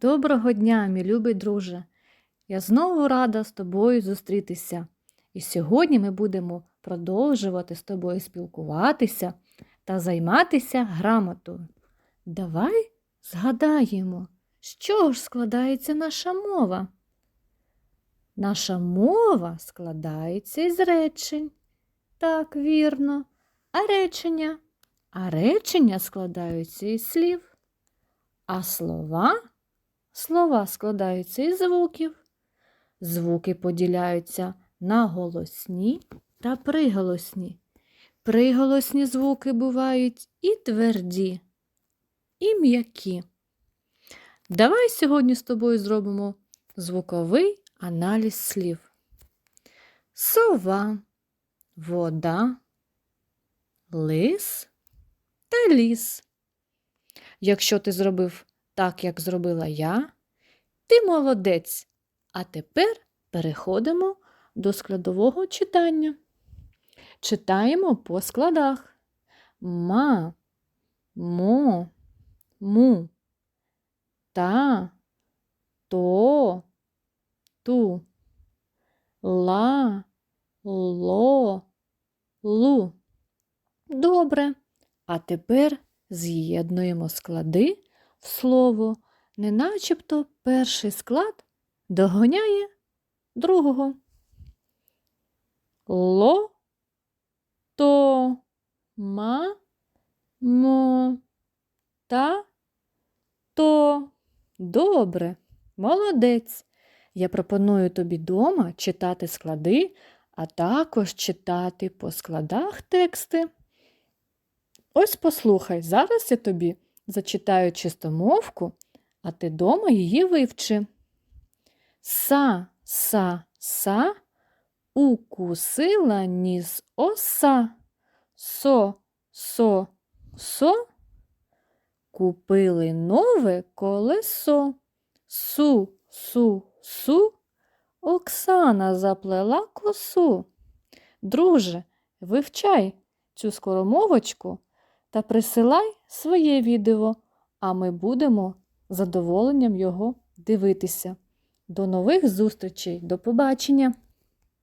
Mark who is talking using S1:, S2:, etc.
S1: Доброго дня, мій любий друже! Я знову рада з тобою зустрітися. І сьогодні ми будемо продовжувати з тобою спілкуватися та займатися грамотою. Давай згадаємо, з чого ж складається наша мова. Наша мова складається із речень. Так, вірно. А речення? А речення складаються із слів. А слова? Слова складаються із звуків. Звуки поділяються на голосні та приголосні. Приголосні звуки бувають і тверді, і м'які. Давай сьогодні з тобою зробимо звуковий аналіз слів. Сова, вода, лис та ліс. Якщо ти зробив так, як зробила я, ти молодець. А тепер переходимо до складового читання. Читаємо по складах. Ма, мо, му, та, то, ту, ла, ло, лу. Добре. А тепер з'єднуємо склади в слово, не начебто перший склад догоняє другого. Ло, то, ма, мо, та, то. Добре, молодець. Я пропоную тобі дома читати склади, а також читати по складах тексти. Ось послухай, зараз я тобі зачитаю чистомовку, а ти дома її вивчи. Са, са, са, укусила ніс оса. Со, со, со, купили нове колесо. Су, су, су, Оксана заплела косу. Друже, вивчай цю скоромовочку та присилай своє відео, а ми будемо задоволенням його дивитися. До нових зустрічей, до побачення!